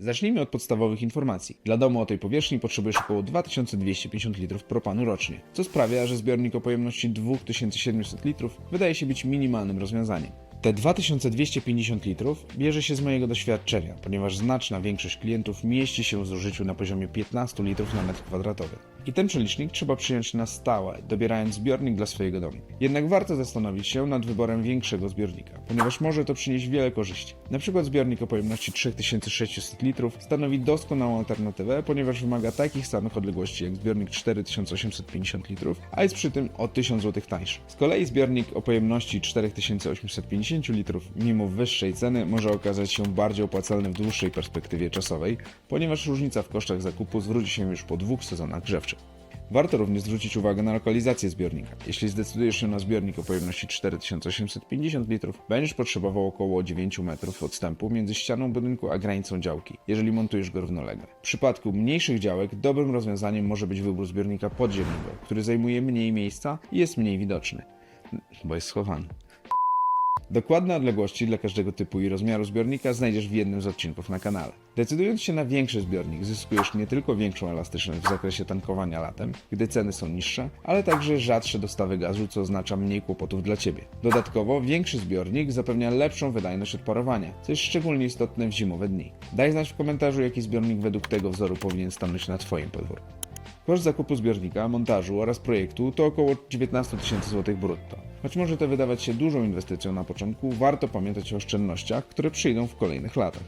Zacznijmy od podstawowych informacji. Dla domu o tej powierzchni potrzebujesz około 2250 litrów propanu rocznie, co sprawia, że zbiornik o pojemności 2700 litrów wydaje się być minimalnym rozwiązaniem. Te 2250 litrów bierze się z mojego doświadczenia, ponieważ znaczna większość klientów mieści się w zużyciu na poziomie 15 litrów na metr kwadratowy. I ten przelicznik trzeba przyjąć na stałe, dobierając zbiornik dla swojego domu. Jednak warto zastanowić się nad wyborem większego zbiornika, ponieważ może to przynieść wiele korzyści. Na przykład zbiornik o pojemności 3600 litrów stanowi doskonałą alternatywę, ponieważ wymaga takich samych odległości jak zbiornik 4850 litrów, a jest przy tym o 1000 zł tańszy. Z kolei zbiornik o pojemności 4850 litrów, mimo wyższej ceny, może okazać się bardziej opłacalny w dłuższej perspektywie czasowej, ponieważ różnica w kosztach zakupu zwróci się już po dwóch sezonach grzewczych. Warto również zwrócić uwagę na lokalizację zbiornika. Jeśli zdecydujesz się na zbiornik o pojemności 4850 litrów, będziesz potrzebował około 9 metrów odstępu między ścianą budynku a granicą działki, jeżeli montujesz go równolegle. W przypadku mniejszych działek dobrym rozwiązaniem może być wybór zbiornika podziemnego, który zajmuje mniej miejsca i jest mniej widoczny, bo jest schowany. Dokładne odległości dla każdego typu i rozmiaru zbiornika znajdziesz w jednym z odcinków na kanale. Decydując się na większy zbiornik, zyskujesz nie tylko większą elastyczność w zakresie tankowania latem, gdy ceny są niższe, ale także rzadsze dostawy gazu, co oznacza mniej kłopotów dla Ciebie. Dodatkowo, większy zbiornik zapewnia lepszą wydajność odparowania, co jest szczególnie istotne w zimowe dni. Daj znać w komentarzu, jaki zbiornik według tego wzoru powinien stanąć na Twoim podwórku. Koszt zakupu zbiornika, montażu oraz projektu to około 19 tysięcy złotych brutto. Choć może to wydawać się dużą inwestycją na początku, warto pamiętać o oszczędnościach, które przyjdą w kolejnych latach.